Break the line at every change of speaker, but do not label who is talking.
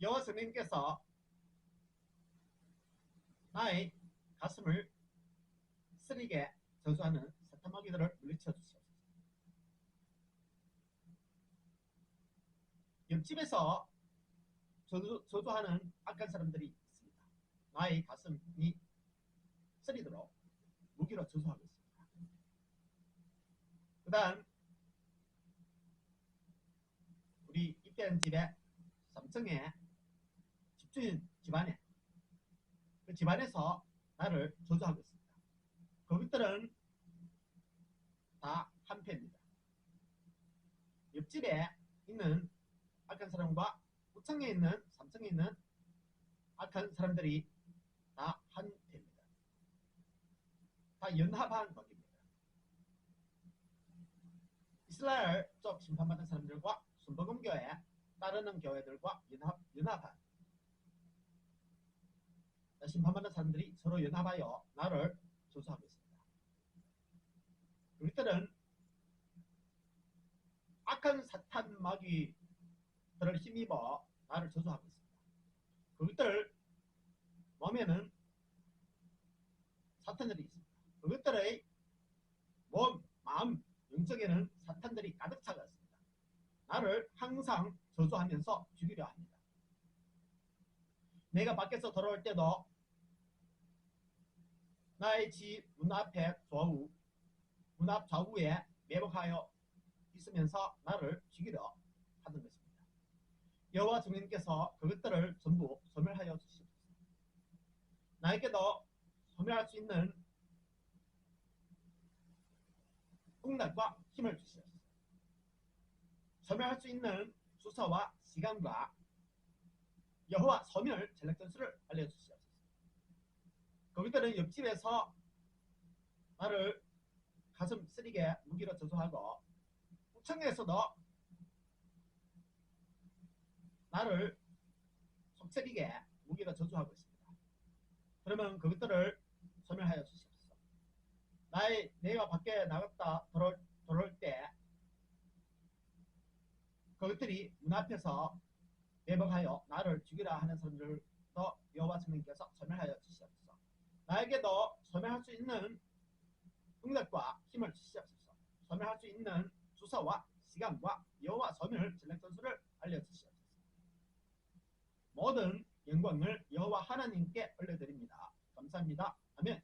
여호와 성령께서 나의 가슴을 쓰리게 저주하는 사탄마귀들을 물리쳐 주시옵소서. 옆집에서 저주, 저주하는 악한 사람들이 있습니다. 나의 가슴이 쓰리도록 무기로 저주하고 있습니다. 그 다음 우리 입대한 집에 3층에 집주인 집안에 그 집안에서 나를 저주하고 있습니다. 그것들은 다 한패입니다. 옆집에 있는 악한 사람과 9층에 있는 3층에 있는 악한 사람들이 다 한패입니다. 다 연합한 관계입니다. 이스라엘 쪽 심판받은 사람들과 순복음교회 따르는 교회들과 연합, 연합한 심판받는 사람들이 서로 연합하여 나를 조사하고 있습니다. 우리들은 악한 사탄 마귀들을 힘입어 나를 저주하고 있습니다. 그것들 몸에는 사탄들이 있습니다. 그것들의 몸, 마음, 영적에는 사탄들이 가득 차가 있습니다. 나를 항상 저주하면서 죽이려 합니다. 내가 밖에서 돌아올 때도 나의 집 문 앞에 좌우, 문 앞 좌우에 매복하여 있으면서 나를 죽이려 하는 것입니다. 여호와 주님께서 그것들을 전부 소멸하여 주시옵소서. 나에게도 소멸할 수 있는 응답과 힘을 주시옵소서. 소멸할 수 있는 주사와 시간과 여호와 소멸 전략 전술을 알려주시옵소서. 거기들은 옆집에서 나를 가슴 쓰리게 무기로 저주하고 우청에서도 나를 속쓰리게 무기로 저주하고 있습니다. 그러면 그것들을 소멸하여 주시옵소서. 나의 내가 밖에 나갔다 돌아올, 돌아올 때 그것들이 문 앞에서 매복하여 나를 죽이라 하는 사람들도 여호와 주님께서 소멸하여 주시옵소서. 나에게도 소멸할 수 있는 능력과 힘을 주시옵소서. 소멸할 수 있는 주사와 시간과 여호와 소멸 전략 전술을 알려주시옵소서. 모든 영광을 여호와 하나님께 올려드립니다. 감사합니다. 아멘.